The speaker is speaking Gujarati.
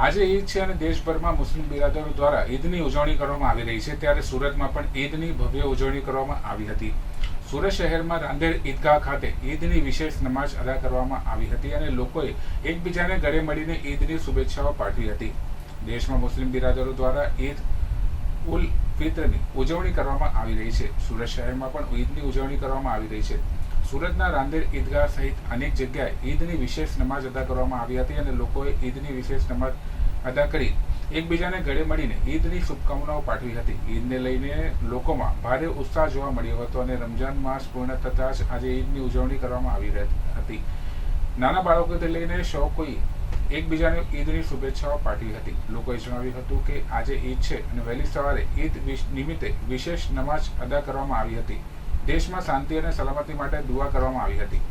આજે ઈદ છે અને દેશભરમાં મુસ્લિમ બિરાદરો દ્વારા ઈદની ઉજવણી કરવામાં આવી રહી છે. ત્યારે સુરતમાં પણ ઈદની ભવ્ય ઉજવણી કરવામાં આવી હતી. સુરત શહેરમાં રાંદેર ઈદગાહ ખાતે ઈદની વિશેષ નમાઝ અદા કરવામાં આવી હતી અને લોકોએ એકબીજાને ગળે મળીને ઈદની શુભેચ્છાઓ પાઠવી હતી. દેશમાં મુસ્લિમ બિરાદરો દ્વારા ઈદ ઉલ ફિત્રની ઉજવણી કરવામાં આવી રહી છે. સુરત શહેરમાં પણ ઈદની ઉજવણી કરવામાં આવી રહી છે. સુરતના રાંદેર ઈદગાહ સહિત અનેક જગ્યાએ ઈદની વિશેષ નમાઝ અદા કરવામાં આવી હતી અને લોકોએ ઈદની વિશેષ નમાઝ અદા કરી. એકબીજાને ગળે મળીને ઈદની શુભકામનાઓ પાઠવી હતી. ઈદને લઈને લોકોમાં ભારે ઉત્સાહ જોવા મળ્યો હતો અને રમજાન માસ પૂર્ણ થતાં જ આજે ઈદની ઉજવણી કરવામાં આવી હતી. નાના બાળકોથી લઈને સૌ કોઈ એકબીજાને ઈદની શુભેચ્છાઓ પાઠવી હતી. લોકોએ જણાવ્યું હતું કે આજે ઈદ છે અને વહેલી સવારે ઈદ નિમિત્તે વિશેષ નમાઝ અદા કરવામાં આવી હતી. દેશમાં શાંતિ અને સલામતી માટે દુઆ કરવામાં આવી હતી.